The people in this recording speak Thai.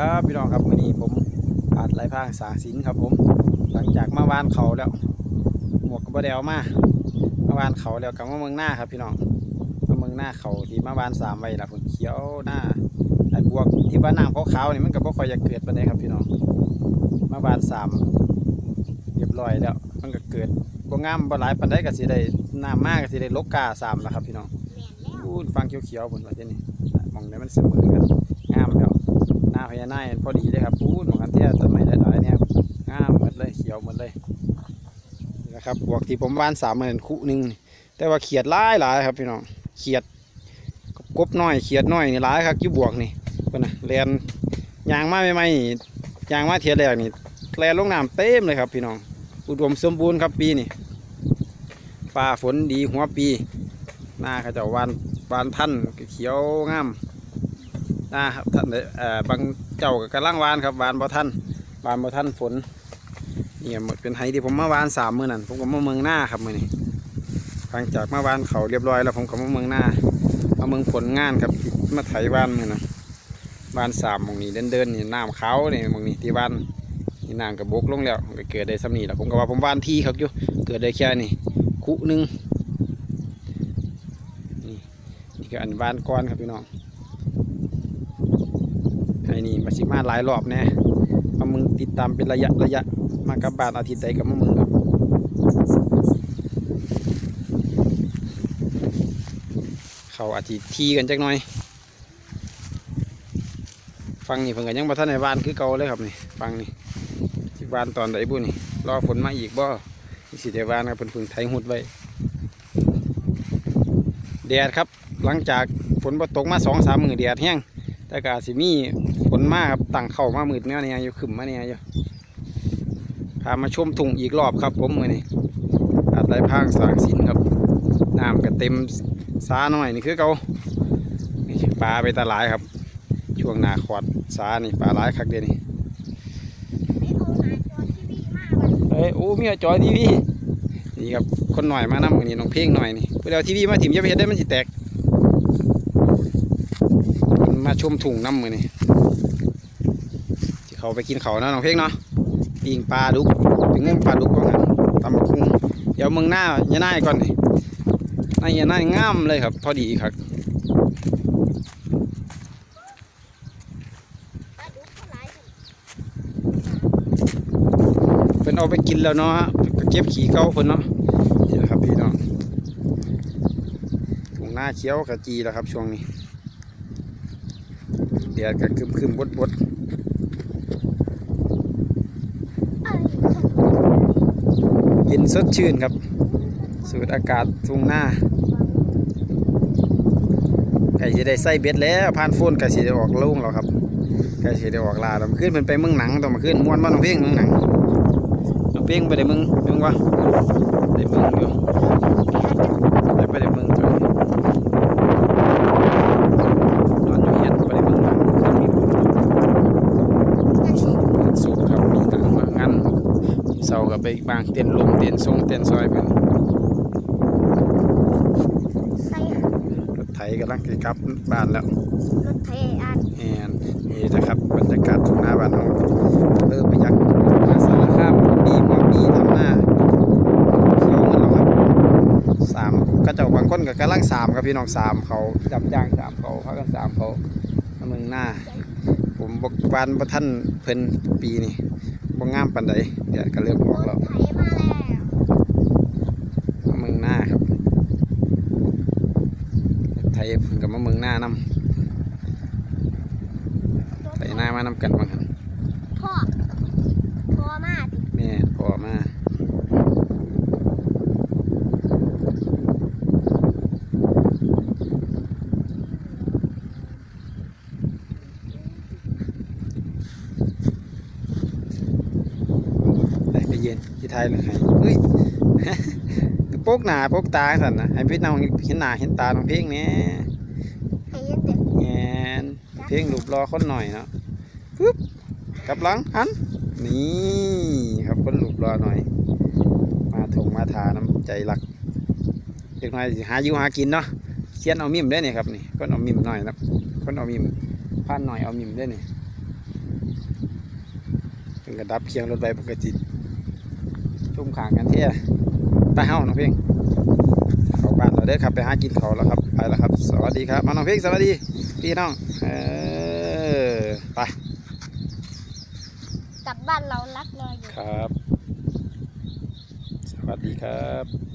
ครับพี่น้องครับวันนี้ผมอาจไรพางสางสินครับผม หลังจากมาวานเขาแล้ว หมวกกับบไดเอามามาวานเขาแล้วกลับมาเมืองหน้าครับพี่น้องมาเมืองหน้าเขาที่มาวานสามไว้ละผลเขียวหน้าไอ้บวกที่ว่าน้ำขาวๆนี่มันก็บ่ค่อยจะเกิดปานใดครับพี่น้อง มาวานสามเรียบร้อยแล้ว มันก็เกิดบ่งามบ่หลายปานใดก็สิได้น้ำมากก็สิได้ลกกาสามแล้วครับพี่น้องพูดฟังเขียวๆผลว่าจะนี่มองได้มันเสมอกันงามแล้วหน้าพญานาคพอดีเลยครับพูดมองกันเที่ยต้นไม้หลายๆเนี่ยงามหมดเลยเขียวหมดเลยนะครับบวกที่ผมวานสามหมื่นคู่หนึ่งแต่ว่าเขียดหลายหลายครับพี่น้องเขียดกบน้อยเขียดน้อยนี่หลายครับยู่บวกนี่เพิ่นนะแลนยางมาใหม่ๆนี่ยางมาเทียแรกนี่แลนลงน้ำเต็มเลยครับพี่น้องอุดมสมบูรณ์ครับปีนี่ป่าฝนดีหัวปีหน้าเขาจะวานวานท่านเขียวงาม น้าครับท่านเอ่อบางเจ้าก็กำลังวานครับวานบ่ท่านวานบ่ท่านฝนนี่หมดเป็นไฮที่ผมมาวานสามมือนั่นผมก็มาเมืองหน้าครับมือนี้หลังจากมาวานเขาเรียบร้อยแล้วผมก็มาเมืองหน้ามาเมืองผลงานครับมาไถวานมือนะวานสามมองนี้เดินเดินนี่น้ำเขาเนี่ยมองนี้ที่วานนี่น้ำกับบกลงแล้วก็เกิดได้สำนีแล้วผมก็ว่าผมวานที่ครับอยู่เกิดได้แค่นี้คุหนึ่งนี่ก็อันบ้านก้อนครับพี่น้อง ไอ้นี่มาสิมาหลายรอบแน่มามึงติดตามเป็นระยะระยะมากับบานอาทิตย์ใดกับมามึงครับเขาอาทิตย์ทีกันจักหน่อย ฟังนี่เพิ่งกันยังมาท่านในบ้านคือเก่าเลยครับนี่ฟังนี่ที่บ้านตอนใดบุนี่รอฝนมาอีกบ่นี่สิเดบ้านครับเพิ่นพิ่งไถหุดไว้แดดครับหลังจากฝนตกมาสองสามมือแดดแห้ง แต่ก็อาจสิมีฝนมาครับตั้งเข้ามามืดเนี่ยเนี่ยอยู่ขึ้นมาเนี่ยอยู่พามาชมทุ่งอีกรอบครับ ผมมือนี้อาจได้พางสร้างสินครับน้ำก็เต็มสาหน่อยนี่คือเขานี่ปลาไปตาหลายครับ ช่วงหนาขวดสานี่ปลาหลายคักเดียวนี่เอ้ยโอ้มีจอยทีวีนี่ครับคนหน่อยมานำมือนี้น้องเพ่งหน่อยนี่เพื่อเอาทีวีมาถิ่มจะไปเห็นได้มันสิแตก มาชมถุงน้ำมือนี่ที่เขาไปกินเขานะน้องเพ่งเนาะปิงปลาดุกไปงปลาดุกก่อนครับตำบักคุงเดี๋ยวเมืองหน้าอย่าหน้ายก่อนนี่นายอย่าหน้ายงามเลยครับ พอดีครับเพิ่นเอาไปกินแล้วเนาะเก็บขี้เก่าเพิ่นเนาะนี่แหละครับพี่น้องถุงหน้าเขี้ยวกะจีแล้วครับช่วงนี้ ดดก็คึมคึมบดบดเย็นสดชื่นครับ สูดอากาศทุ่งหน้าไก่สิได้ใส่เบ็ดแล้วผ่านโฟนไก่สิได้ออกลุ่งแล้วครับไก่สิได้ออกลาแล้วมาขึ้นเพิ่นไปเมืองหนังต้องมาขึ้นม้วนบ้านน้องเพ่งเมืองหนังน้องเพ่งไปได้เมืองเมืองวะได้เมืองอยู่ได้ไปได้เมืองจ้ะนอนอยู่เฮียนไปได้เมืองหนังขึ้นมี สุขครับมีหนังมางาน เสาร์กับไปบางเต้นลมเต้นทรงเต้นซอยเพิ่นรถไถกำลังจะกลับบ้านแล้วรถไถอันแอนนี่นะครับบรรยากาศทุ่งนาบ้านเราเริ่มประยักมาสารคามดีกว่าปีทำหน้าเขียวเหมือนเราครับสามก็เจ้าบางคนก็กำลังสามครับพี่น้องสามเขาจับจ้างสามเขาพักกันสามเขาเมืองหน้าผมบอกวานประท่านเพิ่นปีนี่ บ่งามปานใดเดี๋ยวก็เริ่มออกแล้วไถมาแล้วเมืองหน้าครับ ไทยเพิ่นกับมาเมืองหน้านำไทยหน้ามานำกันบางครั้งพ่อพ่อมาดิแม่พ่อมาไปไปเย็ นที่ไทยเลยให้เฮ้ยโปกหน้าโปกตาสันนะให้พี่น้องเห็นหน้าเห็นตาน้องเพ่งเนี่ยให้เย็นเด็กแงนเพ่งหลุบรอคนหน่อยเนาะปึ๊บกลับหลังหันนี่ครับคนหลุบรอหน่อย มาถงมาทาน้ำใจรักเด็กน้อยสิหาอยู่หากินเนาะเขียนเอามิมได้เนี่ยครับนี่คนเอามิมหน่อยนะคนเอามิมพันหน่อยเอามิมได้เนี่ยมันก็ดับเคียงรถไปมันก็จิต ชุ่มขางกันเที่ยไปเฮ้าน้องเพ่งเข้าบ้านเราเด้อครับไปหากินเขาวแล้วครับไปแล้วครับ สวัสดีครับมาน้องเพ่งสวัสดีพี่น้องเออไปกลับบ้านเรารักรออยู่ครับ สวัสดีครับ